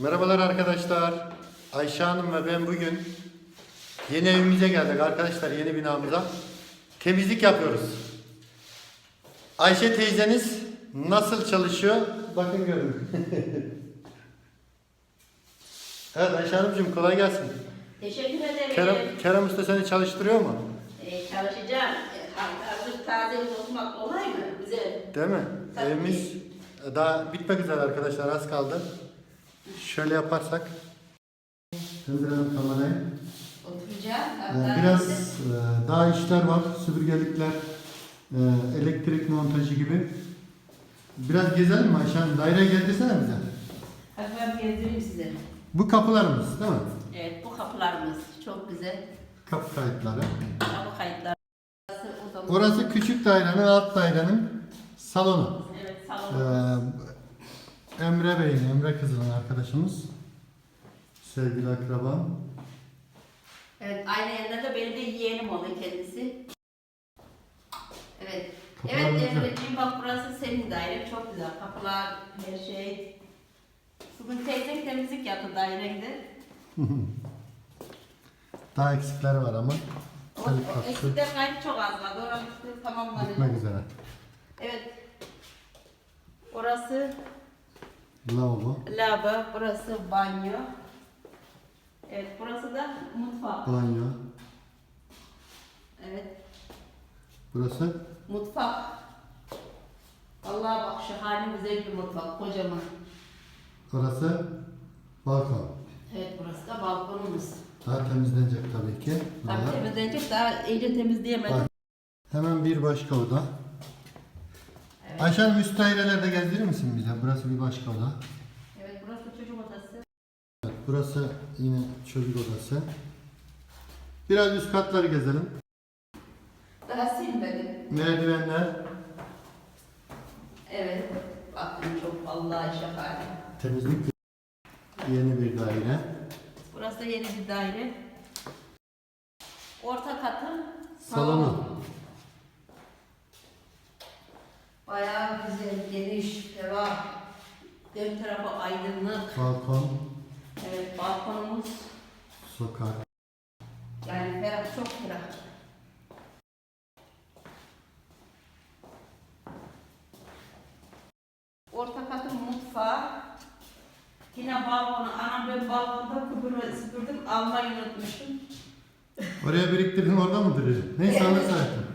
Merhabalar arkadaşlar. Ayşe Hanım ve ben bugün yeni evimize geldik arkadaşlar yeni binamıza. Temizlik yapıyoruz. Ayşe teyzeniz nasıl çalışıyor? Bakın görün. evet Ayşe Hanımcığım kolay gelsin. Teşekkür ederim. Kerem, Kerem Usta seni çalıştırıyor mu? Ee, çalışacağım. Hazır taze olmak kolay mı? Güzel. Değil mi? Tabii. Evimiz daha bitmek üzere arkadaşlar az kaldı. Şöyle yaparsak. Döndürelim kamerayı. Oturacağım. Ee, Biraz e, daha işler var. Süpürgelikler, e, elektrik montajı gibi. Biraz gezelim mi Ayşe Hanım? Daireye getirsene bize. Hadi ben gezdireyim size. Bu kapılarımız değil mi? Evet bu kapılarımız çok güzel. Kapı kayıtları. Kapı kayıtları. Orası küçük dairenin, alt dairenin salonu. Evet Ee, salon. Emre Bey'in, Emre kızının arkadaşımız. Sevgili akrabam. Evet aynı yerinde de benim de yeğenim oluyor kendisi. Evet. Kapılar evet güzel. Emre'ciğim bak burası senin dairen çok güzel. Kapılar, her şey. Bugün teyzen temizlik yaptı dairende. Daha eksikleri var ama. O, Tabii o kapısı eksikler kaydı çok az var. Orası tamamlanacak. bitmek üzere. Evet. Orası Lavabo, lavabo, burası banyo. Evet, burası da mutfak. banyo. Evet, Burası mutfak. Vallahi bak şu hali güzel bir mutfak, kocaman. Orası balkon. Evet, burası da balkonumuz. Daha temizlenecek tabii ki. Tabii temizlenecek, daha iyice temizleyemedim. Bak. Hemen bir başka oda. Ayşe Hanım üst dairelerde gezdirir misin bize? Burası bir başka oda. evet, burası çocuk odası. Evet, burası yine çocuk odası. Biraz üst katları gezelim. Daha silmedim. Merdivenler, Evet, bakın çok vallahi şahane. temizlik. Yeni bir daire. Burası da yeni bir daire. Orta katın Salonu. Bayağı güzel, geniş, ferah. Dört tarafı aydınlık. Balkon, Evet, balkonumuz sokak. yani ferah, çok ferah. Orta katın mutfağı. Yine balkonu, anam ben balkonda kuburu süpürdüm, almayı unutmuşum. Oraya biriktirdin orada mı duruyor? Neyse alırız hayatım.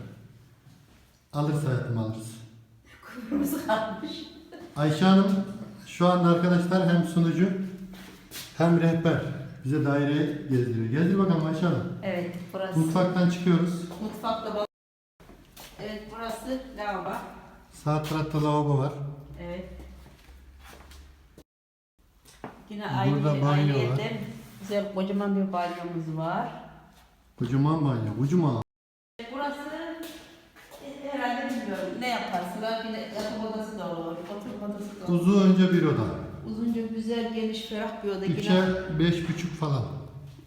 Alırız hayatım alırız. Kuburumuz kalmış. Ayşe Hanım şu anda arkadaşlar hem sunucu hem rehber. Bize daireyi gezdiriyor. Gezdir bakalım Ayşe Hanım. Evet, burası. Mutfaktan çıkıyoruz. Mutfakta bal. Evet, burası lavabo. Sağ tarafta lavabo var. Evet. Yine aynı, Burada aynı banyo var. yerden güzel kocaman bir banyomuz var. Kocaman banyo. Kocaman. Burası e, herhalde bilmiyorum ne de yatak odası da olur, oturma odası da olur. Uzunca bir oda. Uzunca güzel, geniş, ferah bir oda. Üçe beş buçuk falan.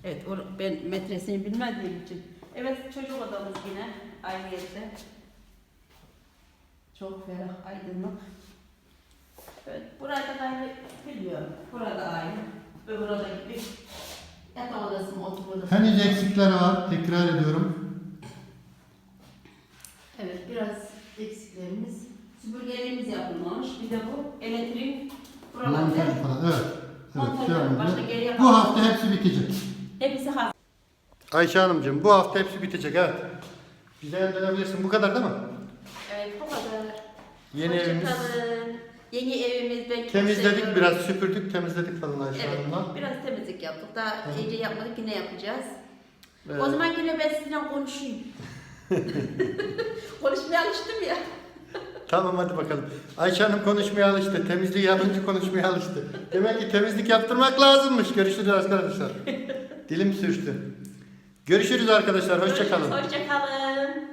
Evet, or- ben metresini bilmediğim için. Evet, çocuk odamız yine aynı yerde. Çok ferah, aydınlık. Evet, burada da aynı bilmiyorum. Burada aynı. Öbür oda gibi. Yatak odası mı, oturma odası mı? Henüz eksikleri var. Tekrar ediyorum. Evet, biraz eksiklerimiz. Süpürgelerimiz yapılmamış. Bir de bu elektrik buralarda. Montaj falan. Evet. Evet. Montaj. Başka geriye Bu hafta hepsi bitecek. Hepsi hazır. Ayşe Hanımcığım bu hafta hepsi bitecek evet. Bize dönebilirsin. Bu kadar değil mi? Evet, bu kadar. Yeni Hoşça evimiz. kalın. Yeni evimiz ben çok Temizledik seviyorum. biraz süpürdük temizledik falan Ayşe Evet, Hanım'la. biraz temizlik yaptık. Daha iyice yapmadık, yine yapacağız. Evet. O zaman yine ben sizinle konuşayım. Konuşmaya alıştım ya. Tamam hadi bakalım. Ayşe Hanım konuşmaya alıştı. Temizliği yapınca konuşmaya alıştı. Demek ki temizlik yaptırmak lazımmış. Görüşürüz arkadaşlar. Dilim sürçtü. Görüşürüz arkadaşlar. Hoşça kalın. Hoşça kalın.